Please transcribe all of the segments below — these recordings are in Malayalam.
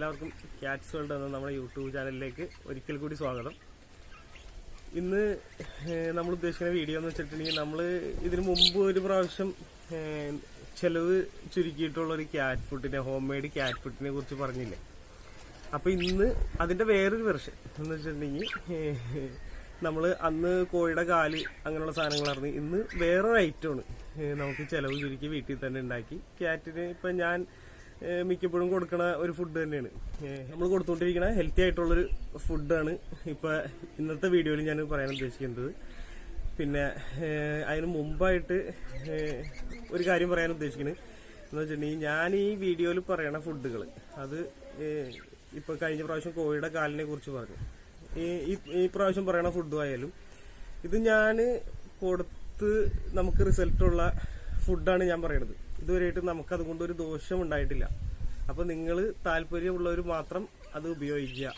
എല്ലാവർക്കും ക്യാറ്റ്സ് വേൾഡ് എന്ന നമ്മുടെ യൂട്യൂബ് ചാനലിലേക്ക് ഒരിക്കൽ കൂടി സ്വാഗതം. ഇന്ന് നമ്മൾ ഉദ്ദേശിക്കുന്ന വീഡിയോ എന്ന് വെച്ചിട്ടുണ്ടെങ്കിൽ നമ്മൾ ഇതിനു മുമ്പ് ഒരു പ്രാവശ്യം ചിലവ് ചുരുക്കിയിട്ടുള്ള ഒരു ക്യാറ്റ് ഫുഡിനെ ഹോം മെയ്ഡ് ക്യാറ്റ് ഫുഡിനെ കുറിച്ച് പറഞ്ഞില്ലേ? അപ്പൊ ഇന്ന് അതിന്റെ വേറൊരു വെർഷൻ എന്ന് വെച്ചിട്ടുണ്ടെങ്കിൽ നമ്മൾ അന്ന് കോഴിയുടെ കാൽ അങ്ങനെയുള്ള സാധനങ്ങളായിരുന്നു. ഇന്ന് വേറൊരു ഐറ്റമാണ് നമുക്ക് ചിലവ് ചുരുക്കി വീട്ടിൽ തന്നെ ഉണ്ടാക്കി. ക്യാറ്റിന് ഇപ്പം ഞാൻ മിക്കപ്പോഴും കൊടുക്കണ ഒരു ഫുഡ് തന്നെയാണ്. നമ്മൾ കൊടുത്തുകൊണ്ടിരിക്കുന്ന ഹെൽത്തി ആയിട്ടുള്ളൊരു ഫുഡാണ് ഇപ്പം ഇന്നത്തെ വീഡിയോയിൽ ഞാൻ പറയാൻ ഉദ്ദേശിക്കുന്നത്. പിന്നെ അതിന് മുമ്പായിട്ട് ഒരു കാര്യം പറയാൻ ഉദ്ദേശിക്കുന്നത് എന്ന് വെച്ചിട്ടുണ്ടെങ്കിൽ ഞാൻ ഈ വീഡിയോയിൽ പറയണ ഫുഡുകൾ അത് ഇപ്പം കഴിഞ്ഞ പ്രാവശ്യം കോഴിയുടെ കാലിനെ കുറിച്ച് പറഞ്ഞു. ഈ ഈ- പ്രാവശ്യം പറയണ ഫുഡും ആയാലും ഇത് ഞാൻ കൊടുത്ത് നമുക്ക് റിസൾട്ടുള്ള ഫുഡാണ് ഞാൻ പറയണത്. ഇതുവരെയായിട്ട് നമുക്ക് അതുകൊണ്ട് ഒരു ദോഷം ഉണ്ടായിട്ടില്ല അപ്പം നിങ്ങൾ താല്പര്യമുള്ളവർ മാത്രം അത് ഉപയോഗിക്കുക.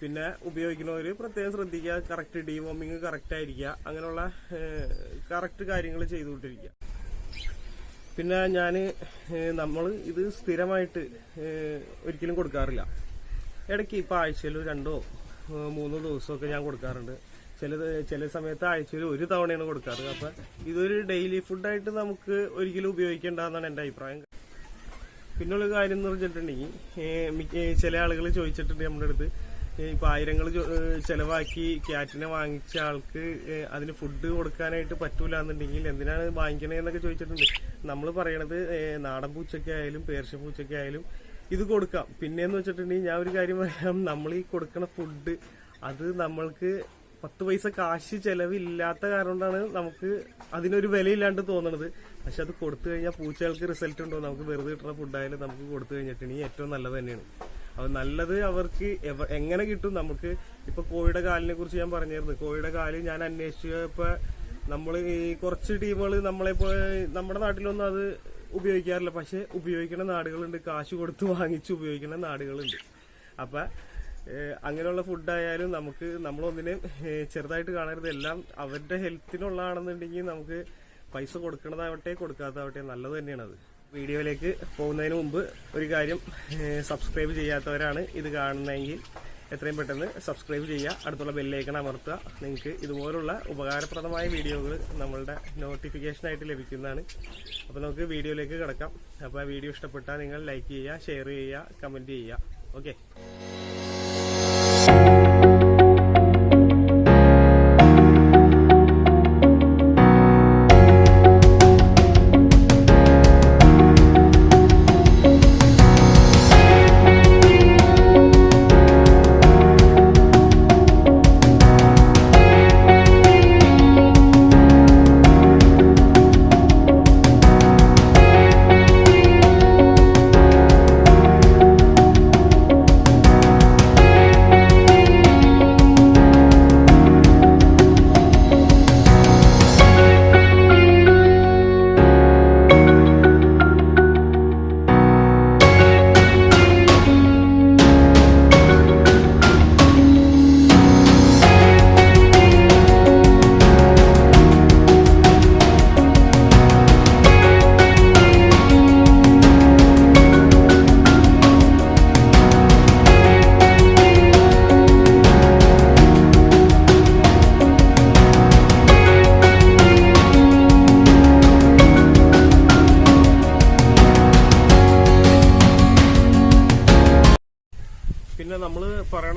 പിന്നെ ഉപയോഗിക്കുന്നവർ പ്രത്യേകം ശ്രദ്ധിക്കുക. കറക്റ്റ് ഡീവോമിങ് കറക്റ്റ് ആയിരിക്കുക. അങ്ങനെയുള്ള കറക്റ്റ് കാര്യങ്ങൾ ചെയ്തുകൊണ്ടിരിക്കുക. പിന്നെ ഞാൻ നമ്മൾ ഇത് സ്ഥിരമായിട്ട് ഒരിക്കലും കൊടുക്കാറില്ല. ഇടയ്ക്ക് ഇപ്പോൾ ആഴ്ചയിൽ രണ്ടോ മൂന്നോ ദിവസമൊക്കെ ഞാൻ കൊടുക്കാറുണ്ട്. ചില ചില സമയത്ത് ആഴ്ചയിൽ ഒരു തവണയാണ് കൊടുക്കാറ്. അപ്പൊ ഇതൊരു ഡെയിലി ഫുഡായിട്ട് നമുക്ക് ഒരിക്കലും ഉപയോഗിക്കേണ്ടതെന്നാണ് എന്റെ അഭിപ്രായം. പിന്നുള്ള കാര്യം എന്ന് പറഞ്ഞിട്ടുണ്ടെങ്കിൽ ചില ആളുകൾ ചോദിച്ചിട്ടുണ്ട് നമ്മുടെ അടുത്ത്. ഇപ്പൊ ആയിരങ്ങൾ ചെലവാക്കി ക്യാറ്റിനെ വാങ്ങിച്ച ആൾക്ക് അതിന് ഫുഡ് കൊടുക്കാനായിട്ട് പറ്റൂല എന്നുണ്ടെങ്കിൽ എന്തിനാണ് വാങ്ങിക്കണേ എന്നൊക്കെ ചോദിച്ചിട്ടുണ്ട്. നമ്മൾ പറയണത് നാടൻ പൂച്ചയ്ക്കായാലും പേർഷ്യ പൂച്ചയ്ക്കായാലും ഇത് കൊടുക്കാം. പിന്നെന്ന് വെച്ചിട്ടുണ്ടെങ്കിൽ ഞാൻ ഒരു കാര്യം പറയാം. നമ്മൾ ഈ കൊടുക്കണ ഫുഡ് അത് നമ്മൾക്ക് പത്ത് പൈസ കാശ് ചെലവില്ലാത്ത കാരണമാണ് നമുക്ക് അതിനൊരു വിലയില്ലാണ്ട് തോന്നണത്. പക്ഷെ അത് കൊടുത്തു കഴിഞ്ഞാൽ പൂച്ചകൾക്ക് റിസൾട്ട് ഉണ്ടോ? നമുക്ക് വെറുതെ കിട്ടുന്ന ഫുഡായാലും നമുക്ക് കൊടുത്തു കഴിഞ്ഞിട്ടുണ്ടെങ്കിൽ ഏറ്റവും നല്ലത് തന്നെയാണ്. അത് നല്ലത് അവർക്ക് എങ്ങനെ കിട്ടും? നമുക്ക് ഇപ്പൊ കോഴിയുടെ കാലിനെ കുറിച്ച് ഞാൻ പറഞ്ഞിരുന്നു കോഴിയുടെ കാൽ ഞാൻ അന്വേഷിച്ചപ്പോ നമ്മൾ ഈ കുറച്ച് ടീമുകൾ നമ്മളെ നമ്മുടെ നാട്ടിലൊന്നും അത് ഉപയോഗിക്കാറില്ല. പക്ഷെ ഉപയോഗിക്കുന്ന നാടുകളുണ്ട്. കാശ് കൊടുത്ത് വാങ്ങിച്ച് ഉപയോഗിക്കുന്ന നാടുകളുണ്ട്. അപ്പൊ അങ്ങനെയുള്ള ഫുഡായാലും നമുക്ക് നമ്മളൊന്നിനെ ചെറുതായിട്ട് കാണരുത്. എല്ലാം അവരുടെ ഹെൽത്തിനുള്ളതാണെന്നുണ്ടെങ്കിൽ നമുക്ക് പൈസ കൊടുക്കണതാവട്ടെ കൊടുക്കാത്തതാവട്ടെ നല്ലത് തന്നെയാണ് അത്. വീഡിയോയിലേക്ക് പോകുന്നതിന് മുമ്പ് ഒരു കാര്യം സബ്സ്ക്രൈബ് ചെയ്യാത്തവരാണ് ഇത് കാണുന്നതെങ്കിൽ എത്രയും പെട്ടെന്ന് സബ്സ്ക്രൈബ് ചെയ്യുക അടുത്തുള്ള ബെല്ലൈക്കൺ അമർത്തുക. നിങ്ങൾക്ക് ഇതുപോലുള്ള ഉപകാരപ്രദമായ വീഡിയോകൾ നമ്മളുടെ നോട്ടിഫിക്കേഷനായിട്ട് ലഭിക്കുന്നതാണ്. അപ്പോൾ നമുക്ക് വീഡിയോയിലേക്ക് കിടക്കാം. അപ്പോൾ ആ വീഡിയോ ഇഷ്ടപ്പെട്ടാൽ നിങ്ങൾ ലൈക്ക് ചെയ്യുക ഷെയർ ചെയ്യുക കമന്റ് ചെയ്യുക. ഓക്കെ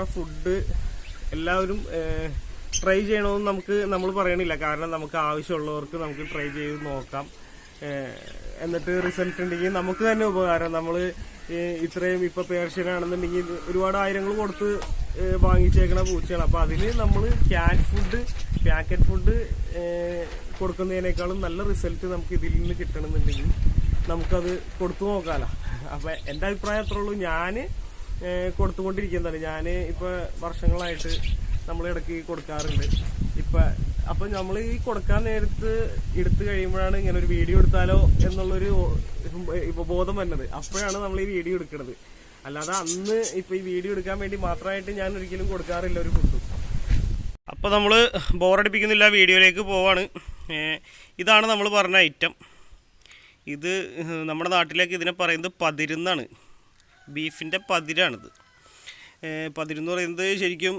പറയണ ഫുഡ് എല്ലാവരും ട്രൈ ചെയ്യണമെന്ന് നമുക്ക് നമ്മൾ പറയണില്ല. കാരണം നമുക്ക് ആവശ്യമുള്ളവർക്ക് നമുക്ക് ട്രൈ ചെയ്ത് നോക്കാം. എന്നിട്ട് റിസൾട്ട് ഉണ്ടെങ്കിൽ നമുക്ക് തന്നെ ഉപകാരം. നമ്മൾ ഇത്രയും ഇപ്പൊ പേർഷ്യനാണെന്നുണ്ടെങ്കിൽ ഒരുപാട് ആയിരങ്ങൾ കൊടുത്ത് വാങ്ങിച്ചേക്കണ പൂച്ചയാണ്. അപ്പൊ അതിന് നമ്മൾ ക്യാറ്റ് ഫുഡ് പാക്കറ്റ് ഫുഡ് കൊടുക്കുന്നതിനേക്കാളും നല്ല റിസൾട്ട് നമുക്ക് ഇതിൽ നിന്ന് കിട്ടണമെന്നുണ്ടെങ്കിൽ നമുക്കത് കൊടുത്തു നോക്കാലോ. അപ്പൊ എന്റെ അഭിപ്രായം അത്രേ ഉള്ളൂ. ഏഹ് കൊടുത്തുകൊണ്ടിരിക്കുന്നതാണ്. ഞാൻ ഇപ്പൊ വർഷങ്ങളായിട്ട് നമ്മൾ ഇടയ്ക്ക് കൊടുക്കാറുണ്ട്. ഇപ്പൊ അപ്പൊ നമ്മൾ ഈ കൊടുക്കാൻ നേരത്ത് എടുത്തു കഴിയുമ്പോഴാണ് ഇങ്ങനെ ഒരു വീഡിയോ എടുത്താലോ എന്നുള്ളൊരു ബോധം വരുന്നത് അപ്പോഴാണ് നമ്മൾ ഈ വീഡിയോ എടുക്കുന്നത് അല്ലാതെ അന്ന് ഇപ്പൊ ഈ വീഡിയോ എടുക്കാൻ വേണ്ടി മാത്രമായിട്ട് ഞാൻ ഒരിക്കലും കൊടുക്കാറില്ല ഒരു ഫുഡും. അപ്പോൾ നമ്മൾ ബോറടിപ്പിക്കുന്നില്ല വീഡിയോയിലേക്ക് പോവാണ്. ഇതാണ് നമ്മൾ പറഞ്ഞ ഐറ്റം. ഇത് നമ്മുടെ നാട്ടിലേക്ക് ഇതിനെ പറയുന്നത് പതിരുന്നാണ്. ബീഫിന്റെ പതിരാണിത്. പതിരെന്ന് പറയുന്നത് ശരിക്കും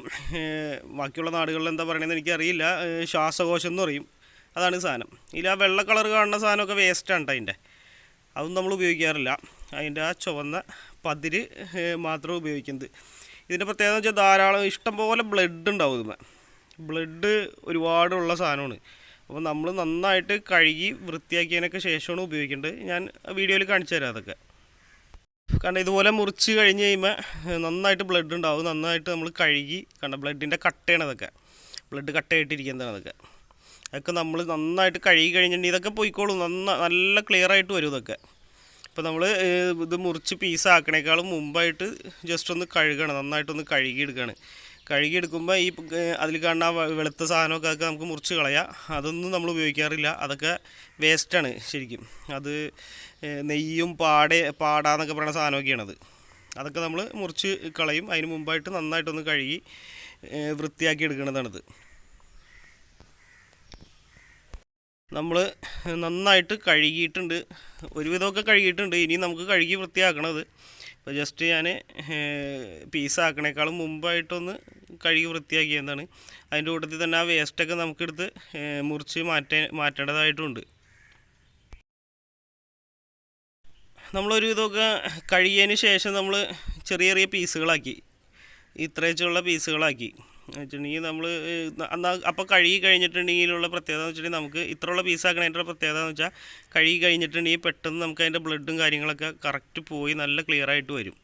ബാക്കിയുള്ള നാടുകളിൽ എന്താ പറയണതെന്ന് എനിക്കറിയില്ല. ശ്വാസകോശം എന്ന് പറയും. അതാണ് സാധനം. ഇതിൽ ആ വെള്ള കളർ കാണുന്ന സാധനമൊക്കെ വേസ്റ്റാണ് അതിന്റെ. അതൊന്നും നമ്മൾ ഉപയോഗിക്കാറില്ല. അതിന്റെ ആ ചുവന്ന പതിര് മാത്രമേ മാത്രം ഉപയോഗിക്കുന്നത്. ഇതിന്റെ പ്രത്യേകത എന്ന് വെച്ചാൽ ധാരാളം ഇഷ്ടംപോലെ ബ്ലഡ് ഉണ്ടാവും ഇതിന്. ബ്ലഡ് ഒരുപാടുള്ള സാധനമാണ്. അപ്പോൾ നമ്മൾ നന്നായിട്ട് കഴുകി വൃത്തിയാക്കിയതിനൊക്കെ ശേഷമാണ് ഉപയോഗിക്കേണ്ടത്. ഞാൻ വീഡിയോയിൽ കാണിച്ചു തരാം അതൊക്കെ. കാരണം ഇതുപോലെ മുറിച്ച് കഴിഞ്ഞ് കഴിയുമ്പോൾ നന്നായിട്ട് ബ്ലഡ് ഉണ്ടാവും. നന്നായിട്ട് നമ്മൾ കഴുകി കാരണം ബ്ലഡിന്റെ കട്ടയാണ് അതൊക്കെ. ബ്ലഡ് കട്ടയായിട്ടിരിക്കുന്നതാണ് അതൊക്കെ. അതൊക്കെ നമ്മൾ നന്നായിട്ട് കഴുകി കഴിഞ്ഞിട്ടുണ്ടെങ്കിൽ ഇതൊക്കെ പോയിക്കോളും. നന്ന നല്ല ക്ലിയർ ആയിട്ട് വരും ഇതൊക്കെ. അപ്പോൾ നമ്മൾ ഇത് മുറിച്ച് പീസാക്കണേക്കാളും മുമ്പായിട്ട് ജസ്റ്റ് ഒന്ന് കഴുകണം. നന്നായിട്ടൊന്ന് കഴുകിയെടുക്കുകയാണ് കഴുകിയെടുക്കുമ്പോൾ ഈ അതിൽ കാണുന്ന വെളുത്ത സാധനമൊക്കെ അതൊക്കെ നമുക്ക് മുറിച്ച് കളയാം. അതൊന്നും നമ്മൾ ഉപയോഗിക്കാറില്ല. അതൊക്കെ വേസ്റ്റാണ് ശരിക്കും. അത് നെയ്യും പാടെ പാടാന്നൊക്കെ പറയുന്ന സാധനമൊക്കെയാണത്. അതൊക്കെ നമ്മൾ മുറിച്ച് കളയും. അതിന് മുമ്പായിട്ട് നന്നായിട്ടൊന്ന് കഴുകി വൃത്തിയാക്കി എടുക്കുന്നതാണിത്. നമ്മൾ നന്നായിട്ട് കഴുകിയിട്ടുണ്ട്. ഒരുവിധമൊക്കെ കഴുകിയിട്ടുണ്ട്. ഇനി നമുക്ക് കഴുകി വൃത്തിയാക്കണത്. ഇപ്പോൾ ജസ്റ്റ് ഞാൻ പീസാക്കണേക്കാളും മുമ്പായിട്ടൊന്ന് കഴുകി വൃത്തിയാക്കിയതാണ്. അതിന്റെ കൂട്ടത്തിൽ തന്നെ ആ വേസ്റ്റൊക്കെ നമുക്കെടുത്ത് മുറിച്ച് മാറ്റേ മാറ്റേണ്ടതായിട്ടുണ്ട്. നമ്മളൊരു ഇതൊക്കെ കഴുകിയതിന് ശേഷം നമ്മൾ ചെറിയ ചെറിയ പീസുകളാക്കി ഇത്രയുള്ള പീസുകളാക്കി വെച്ചിട്ടുണ്ടെങ്കിൽ നമ്മൾ എന്നാൽ അപ്പോൾ കഴുകി കഴിഞ്ഞിട്ടുണ്ടെങ്കിലുള്ള പ്രത്യേകത എന്ന് വെച്ചിട്ടുണ്ടെങ്കിൽ നമുക്ക് ഇത്രയുള്ള പീസാക്കണതിന്റെ പ്രത്യേകത എന്ന് വെച്ചാൽ കഴുകി കഴിഞ്ഞിട്ടുണ്ടെങ്കിൽ പെട്ടെന്ന് നമുക്ക് അതിന്റെ ബ്ലഡും കാര്യങ്ങളൊക്കെ കറക്റ്റ് പോയി നല്ല ക്ലിയർ ആയിട്ട് വരും.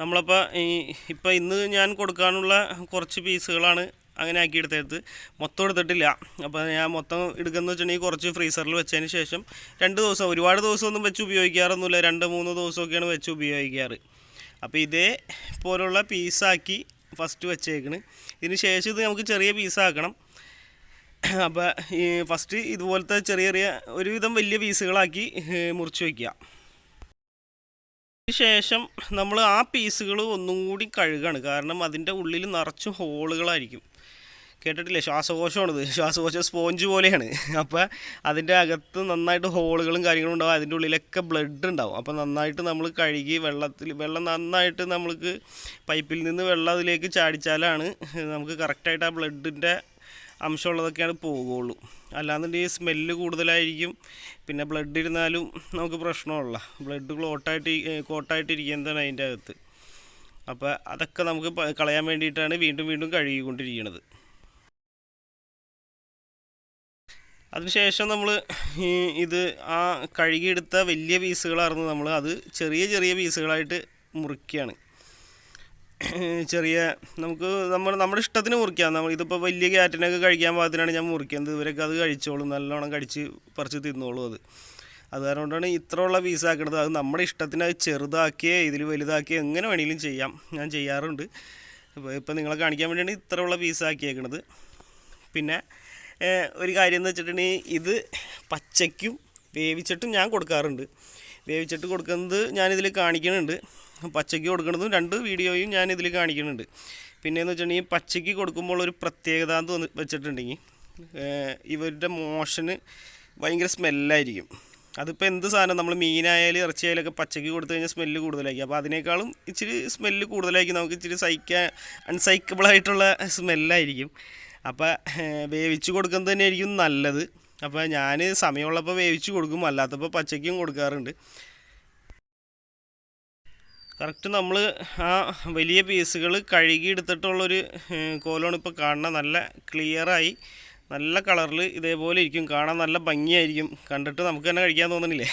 നമ്മളപ്പോൾ ഈ ഇപ്പോൾ ഇന്ന് ഞാൻ കൊടുക്കാനുള്ള കുറച്ച് പീസുകളാണ് അങ്ങനെ ആക്കി എടുത്തെടുത്ത് മൊത്തം എടുത്തിട്ടില്ല. അപ്പോൾ ഞാൻ മൊത്തം എടുക്കുന്ന വെച്ചിട്ടുണ്ടെങ്കിൽ കുറച്ച് ഫ്രീസറിൽ വെച്ചതിന് ശേഷം രണ്ട് ദിവസം ഒരുപാട് ദിവസമൊന്നും വെച്ച് ഉപയോഗിക്കാറൊന്നുമില്ല. രണ്ട് മൂന്ന് ദിവസമൊക്കെയാണ് വെച്ച് ഉപയോഗിക്കാറ്. അപ്പോൾ ഇതേ പോലുള്ള പീസാക്കി ഫസ്റ്റ് വെച്ചേക്കണ്. ഇതിന് ശേഷം ഇത് നമുക്ക് ചെറിയ പീസാക്കണം അപ്പോൾ ഈ ഫസ്റ്റ് ഇതുപോലത്തെ ചെറിയ ചെറിയ ഒരുവിധം വലിയ പീസുകളാക്കി മുറിച്ച് വയ്ക്കുക ശേഷം നമ്മൾ ആ പീസുകൾ ഒന്നും കൂടി കഴുകാണ്. കാരണം അതിന്റെ ഉള്ളിൽ നിറച്ച് ഹോളുകളായിരിക്കും കേട്ടിട്ടില്ലേ? ശ്വാസകോശമാണിത്. ശ്വാസകോശം സ്പോഞ്ച് പോലെയാണ്. അപ്പോൾ അതിന്റെ അകത്ത് നന്നായിട്ട് ഹോളുകളും കാര്യങ്ങളും ഉണ്ടാവും. അതിന്റെ ഉള്ളിലൊക്കെ ബ്ലഡ് ഉണ്ടാവും. അപ്പോൾ നന്നായിട്ട് നമ്മൾ കഴുകി വെള്ളത്തിൽ വെള്ളം നന്നായിട്ട് നമ്മൾക്ക് പൈപ്പിൽ നിന്ന് വെള്ളം അതിലേക്ക് ചാടിച്ചാലാണ് നമുക്ക് കറക്റ്റായിട്ട് ആ ബ്ലഡിന്റെ അംശമുള്ളതൊക്കെയാണ് പോകുള്ളൂ. അല്ലാന്നുണ്ടെങ്കിൽ സ്മെല്ല് കൂടുതലായിരിക്കും. പിന്നെ ബ്ലഡ് ഇരുന്നാലും നമുക്ക് പ്രശ്നമുള്ള. ബ്ലഡ് ക്ലോട്ടായിട്ട് കോട്ടായിട്ടിരിക്കുന്നതാണ് അതിന്റെ അകത്ത്. അപ്പോൾ അതൊക്കെ നമുക്ക് കളയാൻ വേണ്ടിയിട്ടാണ് വീണ്ടും വീണ്ടും കഴുകിക്കൊണ്ടിരിക്കുന്നത് അതിനുശേഷം നമ്മൾ ഈ ഇത് ആ കഴുകിയെടുത്ത വലിയ പീസുകളായിരുന്നു നമ്മൾ അത് ചെറിയ ചെറിയ പീസുകളായിട്ട് മുറിക്കുകയാണ് ചെറിയ നമുക്ക് നമ്മൾ നമ്മുടെ ഇഷ്ടത്തിന് മുറിക്കാം. നമ്മൾ ഇതിപ്പോൾ വലിയ ക്യാറ്റിനൊക്കെ കഴിക്കാൻ പാകത്തിനാണ് ഞാൻ മുറിക്കുന്നത്. ഇവരൊക്കെ അത് കഴിച്ചോളും. നല്ലോണം കഴിച്ച് പറിച്ച് തിന്നോളും അത്. അത് കൊണ്ടാണ് ഇത്രയുള്ള പീസാക്കണത്. അത് നമ്മുടെ ഇഷ്ടത്തിന് അത് ചെറുതാക്കിയേ ഇതിൽ വലുതാക്കിയേ എങ്ങനെ വേണമെങ്കിലും ചെയ്യാം. ഞാൻ ചെയ്യാറുണ്ട്. ഇപ്പോൾ ഇപ്പം നിങ്ങളെ കാണിക്കാൻ വേണ്ടിയാണ് ഇത്രയുള്ള പീസാക്കിയേക്കണത്. പിന്നെ ഏഹ്, ഒരു കാര്യം എന്ന് വെച്ചിട്ടുണ്ടെങ്കിൽ ഇത് പച്ചയ്ക്കും വേവിച്ചിട്ടും ഞാൻ കൊടുക്കാറുണ്ട്. വേവിച്ചിട്ട് കൊടുക്കുന്നത് ഞാനിതിൽ കാണിക്കുന്നുണ്ട്. പച്ചയ്ക്ക് കൊടുക്കുന്നതും രണ്ട് വീഡിയോയും ഞാൻ ഇതിൽ കാണിക്കുന്നുണ്ട്. പിന്നെയെന്ന് വെച്ചിട്ടുണ്ടെങ്കിൽ പച്ചയ്ക്ക് കൊടുക്കുമ്പോൾ ഒരു പ്രത്യേകത എന്ന് തോന്നി വെച്ചിട്ടുണ്ടെങ്കിൽ ഇവരുടെ മോഷന് ഭയങ്കര സ്മെല്ലായിരിക്കും. അതിപ്പോൾ എന്ത് സാധനം നമ്മൾ മീനായാലും ഇറച്ചിയായാലൊക്കെ പച്ചയ്ക്ക് കൊടുത്തു കഴിഞ്ഞാൽ സ്മെല്ല് കൂടുതലായിരിക്കും. അപ്പോൾ അതിനേക്കാളും ഇച്ചിരി സ്മെല്ല് കൂടുതലായിരിക്കും. നമുക്ക് ഇച്ചിരി സഹിക്കാൻ അൺസൈക്കബിളായിട്ടുള്ള സ്മെല്ലായിരിക്കും. അപ്പോൾ വേവിച്ച് കൊടുക്കുന്നത് തന്നെയായിരിക്കും നല്ലത്. അപ്പോൾ ഞാൻ സമയമുള്ളപ്പോൾ വേവിച്ച് കൊടുക്കും. അല്ലാത്തപ്പോൾ പച്ചയ്ക്കും കൊടുക്കാറുണ്ട്. കറക്റ്റ് നമ്മൾ ആ വലിയ പീസുകൾ കഴുകി എടുത്തിട്ടുള്ളൊരു കോലമാണ് ഇപ്പോൾ കാണുന്നത് നല്ല ക്ലിയറായി നല്ല കളറിൽ ഇതേപോലെ ഇരിക്കും. കാണാൻ നല്ല ഭംഗിയായിരിക്കും. കണ്ടിട്ട് നമുക്ക് തന്നെ കഴിക്കാൻ തോന്നണില്ലേ?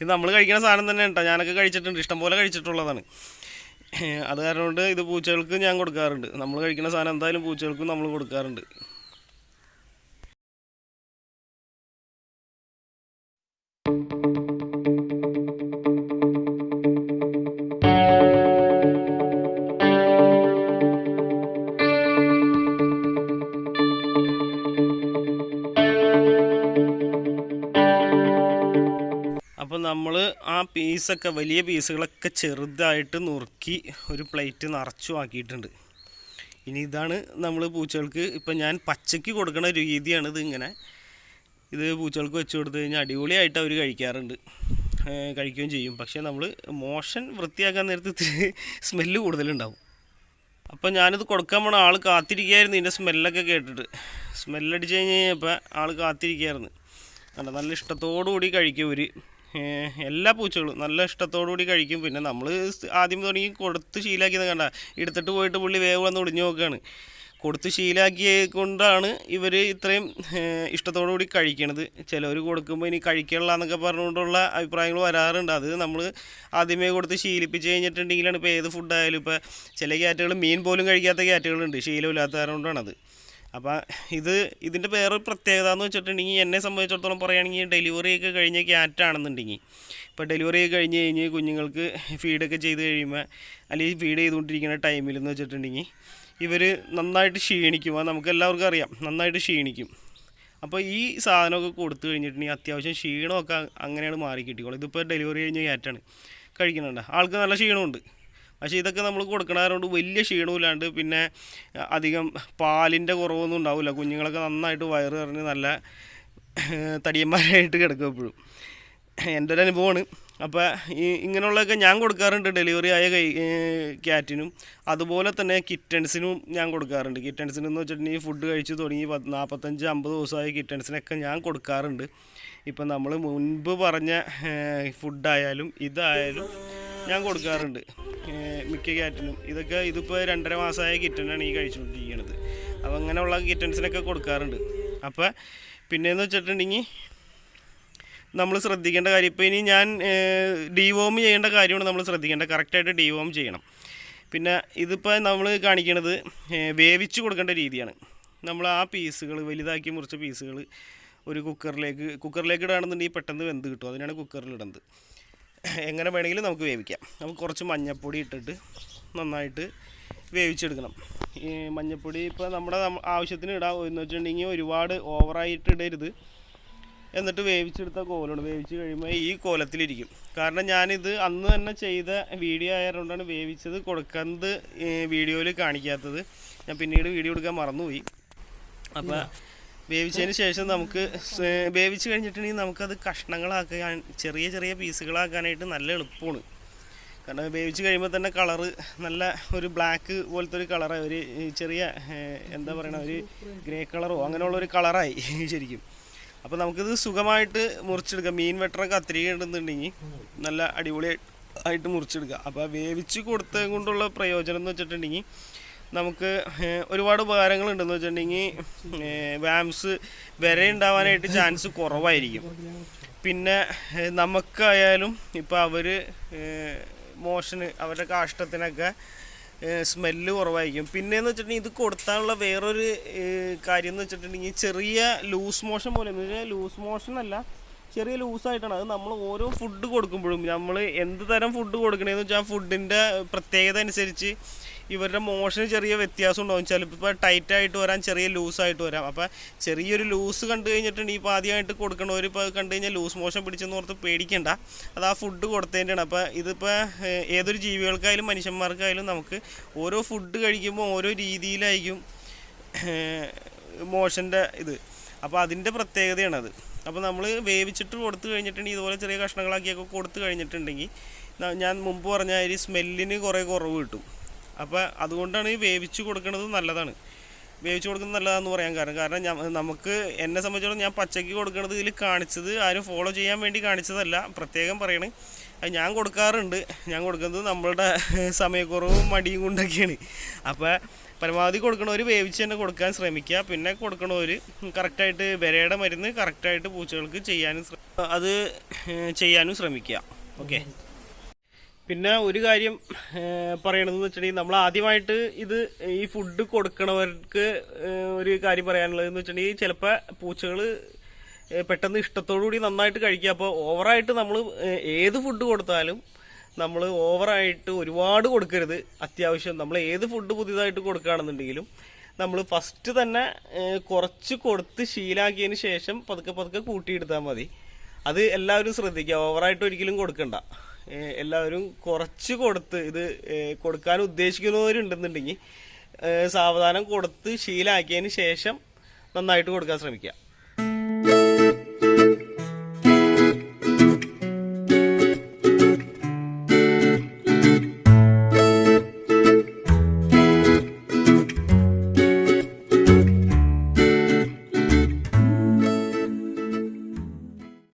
ഇത് നമ്മൾ കഴിക്കുന്ന സാധനം തന്നെ കേട്ടോ ഞാനൊക്കെ കഴിച്ചിട്ടുണ്ട്. ഇഷ്ടംപോലെ കഴിച്ചിട്ടുള്ളതാണ്. അത് കാരണം കൊണ്ട് ഇത് പൂച്ചകൾക്ക് ഞാൻ കൊടുക്കാറുണ്ട്. നമ്മൾ കഴിക്കുന്ന സാധനം എന്തായാലും പൂച്ചകൾക്കും നമ്മൾ കൊടുക്കാറുണ്ട്. അപ്പോൾ പീസൊക്കെ വലിയ പീസുകളൊക്കെ ചെറുതായിട്ട് നുറുക്കി ഒരു പ്ലേറ്റ് നിറച്ചു ആക്കിയിട്ടുണ്ട്. ഇനി ഇതാണ് നമ്മൾ പൂച്ചകൾക്ക് ഇപ്പം ഞാൻ പച്ചയ്ക്ക് കൊടുക്കുന്ന രീതിയാണ് ഇത് ഇങ്ങനെ. ഇത് പൂച്ചകൾക്ക് വെച്ച് കൊടുത്തു കഴിഞ്ഞാൽ അടിപൊളിയായിട്ട് അവർ കഴിക്കാറുണ്ട്. കഴിക്കുകയും ചെയ്യും. പക്ഷേ നമ്മൾ മോഷൻ വൃത്തിയാക്കാൻ നേരത്ത് ഇത്തിരി സ്മെല്ല് കൂടുതലുണ്ടാവും. അപ്പം ഞാനിത് കൊടുക്കാൻ പോണ ആൾ കാത്തിരിക്കുകയായിരുന്നു ഇതിന്റെ സ്മെല്ലൊക്കെ കേട്ടിട്ട്. സ്മെല്ലടിച്ച് കഴിഞ്ഞ് കഴിഞ്ഞപ്പോൾ ആൾ കാത്തിരിക്കുകയായിരുന്നു നല്ല ഇഷ്ടത്തോടു കൂടി കഴിക്കും ഒരു എല്ലാ പൂച്ചകളും നല്ല ഇഷ്ടത്തോടു കൂടി കഴിക്കും. പിന്നെ നമ്മൾ ആദ്യം തുടങ്ങി കൊടുത്ത് ശീലാക്കിയത് കണ്ട. എടുത്തിട്ട് പോയിട്ട് പുള്ളി വേവ് വന്ന് ഒളിഞ്ഞു നോക്കുകയാണ് കൊടുത്ത് ശീലാക്കിയ കൊണ്ടാണ് ഇവർ ഇത്രയും ഇഷ്ടത്തോടു കൂടി കഴിക്കണത്. ചിലവർ കൊടുക്കുമ്പോൾ ഇനി കഴിക്കണില്ല എന്നൊക്കെ പറഞ്ഞുകൊണ്ടുള്ള അഭിപ്രായങ്ങൾ വരാറുണ്ട്. അത് നമ്മൾ ആദ്യമേ കൊടുത്ത് ശീലിപ്പിച്ച് കഴിഞ്ഞിട്ടുണ്ടെങ്കിലാണ് ഇപ്പോൾ ഏത് ഫുഡായാലും ഇപ്പോൾ ചില ക്യാറ്റുകൾ മീൻ പോലും കഴിക്കാത്ത ക്യാറ്റുകളുണ്ട് ശീലമില്ലാത്ത കാരണം കൊണ്ടാണത് അപ്പോൾ ഇത് ഇതിന്റെ വേറൊരു പ്രത്യേകത എന്ന് വെച്ചിട്ടുണ്ടെങ്കിൽ എന്നെ സംബന്ധിച്ചിടത്തോളം പറയുകയാണെങ്കിൽ ഡെലിവറി ഒക്കെ കഴിഞ്ഞ ക്യാറ്റാണെന്നുണ്ടെങ്കിൽ ഇപ്പോൾ ഡെലിവറി ഒക്കെ കഴിഞ്ഞ് കഴിഞ്ഞ് കുഞ്ഞുങ്ങൾക്ക് ഫീഡൊക്കെ ചെയ്ത് കഴിയുമ്പോൾ അല്ലെങ്കിൽ ഫീഡ് ചെയ്തുകൊണ്ടിരിക്കുന്ന ടൈമിൽ എന്ന് വെച്ചിട്ടുണ്ടെങ്കിൽ ഇവർ നന്നായിട്ട് ക്ഷീണിക്കും. അത് നമുക്ക് എല്ലാവർക്കും അറിയാം. നന്നായിട്ട് ക്ഷീണിക്കും. അപ്പോൾ ഈ സാധനമൊക്കെ കൊടുത്തു കഴിഞ്ഞിട്ടുണ്ടെങ്കിൽ അത്യാവശ്യം ക്ഷീണമൊക്കെ അങ്ങനെയാണ് മാറി കിട്ടിക്കോളും ഇതിപ്പോൾ ഡെലിവറി കഴിഞ്ഞ ക്യാറ്റാണ് കഴിക്കുന്നുണ്ട്? ആൾക്ക് നല്ല ക്ഷീണമുണ്ട്. പക്ഷേ ഇതൊക്കെ നമ്മൾ കൊടുക്കണതുകൊണ്ട് വലിയ ക്ഷീണമില്ലാണ്ട് പിന്നെ അധികം പാലിന്റെ കുറവൊന്നും ഉണ്ടാവില്ല. കുഞ്ഞുങ്ങളൊക്കെ നന്നായിട്ട് വയറ് പറഞ്ഞ് നല്ല തടിയന്മാരായിട്ട് കിടക്കും എപ്പോഴും. എന്റെ ഒരു അനുഭവമാണ്. അപ്പോൾ ഈ ഇങ്ങനെയുള്ളതൊക്കെ ഞാൻ കൊടുക്കാറുണ്ട്. ഡെലിവറി ആയ കൈ ക്യാറ്റിനും അതുപോലെ തന്നെ കിറ്റൻസിനും ഞാൻ കൊടുക്കാറുണ്ട്. കിറ്റൻസിന് എന്ന് വെച്ചിട്ടുണ്ടെങ്കിൽ ഫുഡ് കഴിച്ച് തുടങ്ങി പത്ത് നാൽപ്പത്തഞ്ച് അമ്പത് ദിവസമായ കിറ്റൻസിനൊക്കെ ഞാൻ കൊടുക്കാറുണ്ട്. ഇപ്പം നമ്മൾ മുൻപ് പറഞ്ഞ ഫുഡായാലും ഇതായാലും ഞാൻ കൊടുക്കാറുണ്ട്. മിക്ക ക്യാറ്റിനും ഇതൊക്കെ ഇതിപ്പോൾ രണ്ടര മാസമായ കിറ്റനാണ് ഈ കഴിച്ചുകൊണ്ടിരിക്കുന്നത് അപ്പോൾ അങ്ങനെയുള്ള കിറ്റൻസിനൊക്കെ കൊടുക്കാറുണ്ട്. അപ്പോൾ പിന്നെയെന്ന് വെച്ചിട്ടുണ്ടെങ്കിൽ നമ്മൾ ശ്രദ്ധിക്കേണ്ട കാര്യം ഇപ്പോൾ ഇനി ഞാൻ ഡിവോം ചെയ്യേണ്ട കാര്യമാണ് നമ്മൾ ശ്രദ്ധിക്കേണ്ടത്. കറക്റ്റായിട്ട് ഡിവോം ചെയ്യണം. പിന്നെ ഇതിപ്പോൾ നമ്മൾ കാണിക്കണത് വേവിച്ച് കൊടുക്കേണ്ട രീതിയാണ്. നമ്മൾ ആ പീസുകൾ വലുതാക്കി മുറിച്ച പീസുകൾ ഒരു കുക്കറിലേക്ക് കുക്കറിലേക്ക് ഇടുകയാണെന്നുണ്ടെങ്കിൽ പെട്ടെന്ന് വെന്ത് കിട്ടും. അതിനാണ് കുക്കറിൽ ഇടുന്നത് എങ്ങനെ വേണമെങ്കിലും നമുക്ക് വേവിക്കാം. നമുക്ക് കുറച്ച് മഞ്ഞൾപ്പൊടി ഇട്ടിട്ട് നന്നായിട്ട് വേവിച്ചെടുക്കണം. ഈ മഞ്ഞൾപ്പൊടി ഇപ്പോൾ നമ്മുടെ ആവശ്യത്തിന് ഇടാം. എന്ന് വെച്ചിട്ടുണ്ടെങ്കിൽ ഒരുപാട് ഓവറായിട്ട് ഇടരുത്. എന്നിട്ട് വേവിച്ചെടുത്ത കോലാണ് വേവിച്ച് കഴിയുമ്പോൾ ഈ കോലത്തിലിരിക്കും. കാരണം ഞാനിത് അന്ന് തന്നെ ചെയ്ത വീഡിയോ ആയതുകൊണ്ടാണ് വേവിച്ചത് കൊടുക്കുന്നത് വീഡിയോയിൽ കാണിക്കാത്തത്. ഞാൻ പിന്നീട് വീഡിയോ എടുക്കാൻ മറന്നുപോയി. അപ്പോൾ വേവിച്ചതിന് ശേഷം നമുക്ക് വേവിച്ച് കഴിഞ്ഞിട്ടുണ്ടെങ്കിൽ നമുക്കത് കഷ്ണങ്ങളാക്കാൻ ചെറിയ ചെറിയ പീസുകളാക്കാനായിട്ട് നല്ല എളുപ്പമാണ്. കാരണം വേവിച്ച് കഴിയുമ്പോൾ തന്നെ കളറ് നല്ല ഒരു ബ്ലാക്ക് പോലത്തെ ഒരു കളറായി ഒരു ചെറിയ എന്താ പറയണ ഒരു ഗ്രേ കളറോ അങ്ങനെയുള്ള ഒരു കളറായി ശരിക്കും. അപ്പോൾ നമുക്കിത് സുഖമായിട്ട് മുറിച്ചെടുക്കാം. മീൻ വെട്ടറൊക്കെ കത്തിരിക ഉണ്ടെന്നുണ്ടെങ്കിൽ നല്ല അടിപൊളി ആയിട്ട് മുറിച്ചെടുക്കാം. അപ്പോൾ വേവിച്ച് കൊടുത്തത് കൊണ്ടുള്ള പ്രയോജനം എന്ന് വെച്ചിട്ടുണ്ടെങ്കിൽ നമുക്ക് ഒരുപാട് ഉപകാരങ്ങളുണ്ടെന്ന് വെച്ചിട്ടുണ്ടെങ്കിൽ വാംസ് വരെ ഉണ്ടാവാനായിട്ട് ചാൻസ് കുറവായിരിക്കും. പിന്നെ നമുക്കായാലും ഇപ്പോൾ അവർ മോഷന് അവരുടെ കാഷ്ടത്തിനൊക്കെ സ്മെല്ല് കുറവായിരിക്കും. പിന്നെയെന്ന് വെച്ചിട്ടുണ്ടെങ്കിൽ ഇത് കൊടുത്താനുള്ള വേറൊരു കാര്യം എന്ന് വെച്ചിട്ടുണ്ടെങ്കിൽ ചെറിയ ലൂസ് മോഷൻ പോലെ ലൂസ് മോഷൻ അല്ല ചെറിയ ലൂസായിട്ടാണ് അത് നമ്മൾ ഓരോ ഫുഡ് കൊടുക്കുമ്പോഴും നമ്മൾ എന്ത് തരം ഫുഡ് കൊടുക്കണേന്ന് വെച്ചാൽ ആ ഫുഡിന്റെ പ്രത്യേകത അനുസരിച്ച് ഇവരുടെ മോഷന് ചെറിയ വ്യത്യാസം ഉണ്ടാവും. ചിലപ്പോൾ ടൈറ്റ് ആയിട്ട് വരാം ചെറിയ ലൂസായിട്ട് വരാം. അപ്പോൾ ചെറിയൊരു ലൂസ് കണ്ടു കഴിഞ്ഞിട്ടുണ്ടെങ്കിൽ ഇപ്പോൾ ആദ്യമായിട്ട് കൊടുക്കണവർ ഇപ്പോൾ കണ്ടു കഴിഞ്ഞാൽ ലൂസ് മോഷൻ പിടിച്ചെന്ന് ഓർത്ത് പേടിക്കേണ്ട. അത് ആ ഫുഡ് കൊടുത്തതിന്റെയാണ് അപ്പോൾ ഇതിപ്പോൾ ഏതൊരു ജീവികൾക്കായാലും മനുഷ്യന്മാർക്കായാലും നമുക്ക് ഓരോ ഫുഡ് കഴിക്കുമ്പോൾ ഓരോ രീതിയിലായിരിക്കും മോഷന്റെ ഇത്. അപ്പോൾ അതിന്റെ പ്രത്യേകതയാണത്. അപ്പോൾ നമ്മൾ വേവിച്ചിട്ട് കൊടുത്തു കഴിഞ്ഞിട്ടുണ്ടെങ്കിൽ ഇതുപോലെ ചെറിയ കഷ്ണങ്ങളാക്കിയൊക്കെ കൊടുത്തു കഴിഞ്ഞിട്ടുണ്ടെങ്കിൽ ഞാൻ മുമ്പ് പറഞ്ഞ ഒരു സ്മെല്ലിന് കുറേ കുറവ് കിട്ടും. അപ്പോൾ അതുകൊണ്ടാണ് ഈ വേവിച്ച് കൊടുക്കുന്നത് നല്ലതാണ്. വേവിച്ച് കൊടുക്കുന്നത് നല്ലതാണെന്ന് പറയാൻ കാരണം. കാരണം നമുക്ക് എന്നെ സംബന്ധിച്ചിടത്തോളം ഞാൻ പച്ചയ്ക്ക് കൊടുക്കുന്നത് ഇതിൽ കാണിച്ചത് ആരും ഫോളോ ചെയ്യാൻ വേണ്ടി കാണിച്ചതല്ല. പ്രത്യേകം പറയണേ. അത് ഞാൻ കൊടുക്കാറുണ്ട്. ഞാൻ കൊടുക്കുന്നത് നമ്മളുടെ സമയക്കുറവും മടിയും കൊണ്ടൊക്കെയാണ്. അപ്പോൾ പരമാവധി കൊടുക്കണവർ വേവിച്ച് തന്നെ കൊടുക്കാൻ ശ്രമിക്കുക. പിന്നെ കൊടുക്കണവർ കറക്റ്റായിട്ട് വിരയുടെ മരുന്ന് കറക്റ്റായിട്ട് പൂച്ചകൾക്ക് ചെയ്യാനും അത് ചെയ്യാനും ശ്രമിക്കുക. ഓക്കെ പിന്നെ ഒരു കാര്യം പറയണതെന്ന് വെച്ചിട്ടുണ്ടെങ്കിൽ നമ്മൾ ആദ്യമായിട്ട് ഇത് ഈ ഫുഡ് കൊടുക്കണവർക്ക് ഒരു കാര്യം പറയാനുള്ളത് എന്ന് വെച്ചിട്ടുണ്ടെങ്കിൽ ചിലപ്പോൾ പൂച്ചകൾ പെട്ടെന്ന് ഇഷ്ടത്തോടു കൂടി നന്നായിട്ട് കഴിക്കുക. അപ്പോൾ ഓവറായിട്ട് നമ്മൾ ഏത് ഫുഡ് കൊടുത്താലും നമ്മൾ ഓവറായിട്ട് ഒരുപാട് കൊടുക്കരുത്. അത്യാവശ്യം നമ്മൾ ഏത് ഫുഡ് പുതിയതായിട്ട് കൊടുക്കുകയാണെന്നുണ്ടെങ്കിലും നമ്മൾ ഫസ്റ്റ് തന്നെ കുറച്ച് കൊടുത്ത് ശീലാക്കിയതിന് ശേഷം പതുക്കെ പതുക്കെ കൂട്ടിയെടുത്താൽ മതി. അത് എല്ലാവരും ശ്രദ്ധിക്കുക. ഓവറായിട്ട് ഒരിക്കലും കൊടുക്കണ്ട. എല്ലാവരും കുറച്ച് കൊടുത്ത് ഇത് കൊടുക്കാൻ ഉദ്ദേശിക്കുന്നവരുണ്ടെന്നുണ്ടെങ്കിൽ സാവധാനം കൊടുത്ത് ശീലാക്കിയതിന് ശേഷം നന്നായിട്ട് കൊടുക്കാൻ ശ്രമിക്കുക.